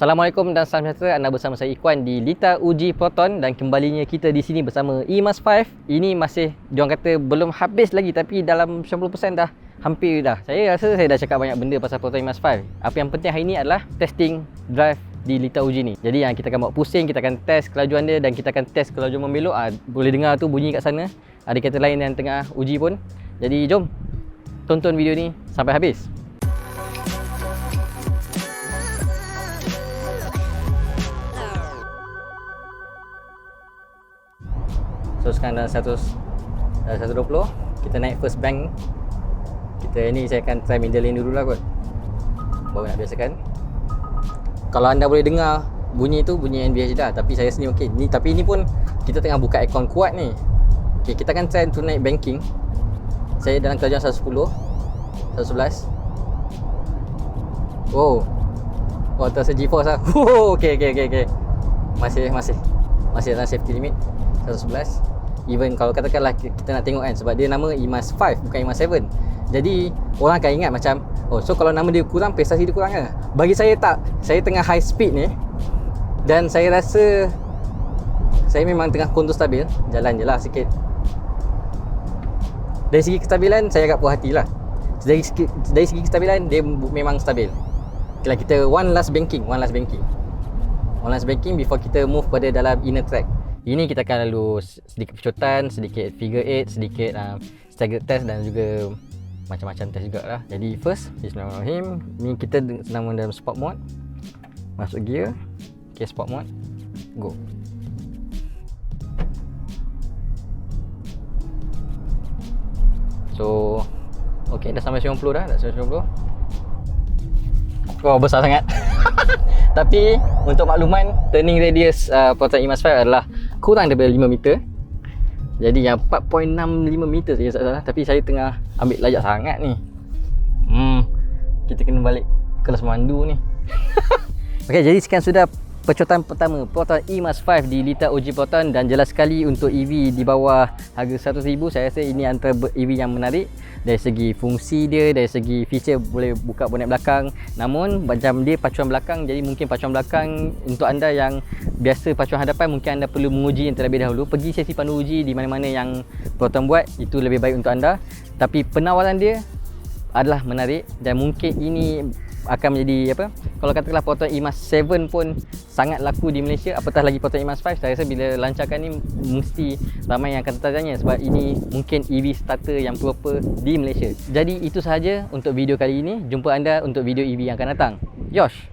Assalamualaikum dan salam sejahtera. Anda bersama saya Ikwan di Lita Uji Proton dan kembalinya kita di sini bersama EMAS 5 ini masih diorang kata belum habis lagi tapi dalam 90% dah hampir dah. Saya rasa saya dah cakap banyak benda pasal Proton EMAS 5 apa yang penting hari ini adalah testing drive di Lita Uji ni. Jadi yang kita akan buat pusing kita akan test kelajuan dia dan kita akan test kelajuan membelok. Ah, boleh dengar tu bunyi kat sana. Ada kereta lain yang tengah uji pun. Jadi jom tonton video ni sampai habis So sekarang dalam 100 dalam 120 kita naik first bank. Kita ini saya akan try middle lane dulu lah kot. Baru nak biasakan. Kalau anda boleh dengar bunyi tu bunyi NVH dah tapi saya sendiri okey. Ni tapi ini pun kita tengah buka aircon kuat ni. Okey, kita akan try untuk naik banking. Saya dalam kelajuan 110 111 Oh Oh terasa G-force lah okey okey okey okey Masih masih Masih dalam safety limit 111 Even kalau katakanlah kita nak tengok kan Sebab dia nama IMAS 5 bukan IMAS 7 Jadi orang akan ingat macam Oh so kalau nama dia kurang prestasi dia kurang ke Bagi saya tak. Saya tengah high speed ni Dan saya rasa Saya memang tengah kontur stabil. Jalan je lah sikit. Dari segi kestabilan saya agak puas hati lah dari segi, dari segi kestabilan dia memang stabil. Okay lah kita one last banking One last banking. One last banking before kita move pada dalam inner track ini kita akan lalu sedikit pecotan, sedikit figure eight, sedikit uh, staggered test dan juga macam-macam test juga lah. Jadi first, Bismillahirrahmanirrahim. Ni kita senang dalam sport mode. Masuk gear. Okay, sport mode. Go. So, okay dah sampai 90 dah. Dah sampai 90. Oh, besar sangat. Tapi untuk makluman turning radius uh, Proton EMAS 5 adalah kurang daripada 5 meter. Jadi yang 4.65 meter saja tak salah tapi saya tengah ambil layak sangat ni. Hmm. Kita kena balik kelas mandu ni. Okey, jadi sekian sudah pecotan pertama Proton EMAS 5 di Lita OG Proton dan jelas sekali untuk EV di bawah harga 100,000 saya rasa ini antara EV yang menarik. Dari segi fungsi dia dari segi feature boleh buka bonet belakang. Namun macam dia pacuan belakang jadi mungkin pacuan belakang untuk anda yang biasa pacuan hadapan mungkin anda perlu menguji yang terlebih dahulu. Pergi sesi pandu uji di mana-mana yang Proton buat itu lebih baik untuk anda. Tapi penawaran dia adalah menarik dan mungkin ini akan menjadi apa? Kalau katakanlah Proton EMAS 7 pun sangat laku di Malaysia apatah lagi Proton EMAS 5 saya rasa bila lancarkan ni mesti ramai yang akan tertanya sebab ini mungkin EV starter yang proper di Malaysia. Jadi itu sahaja untuk video kali ini. Jumpa anda untuk video EV yang akan datang. Yosh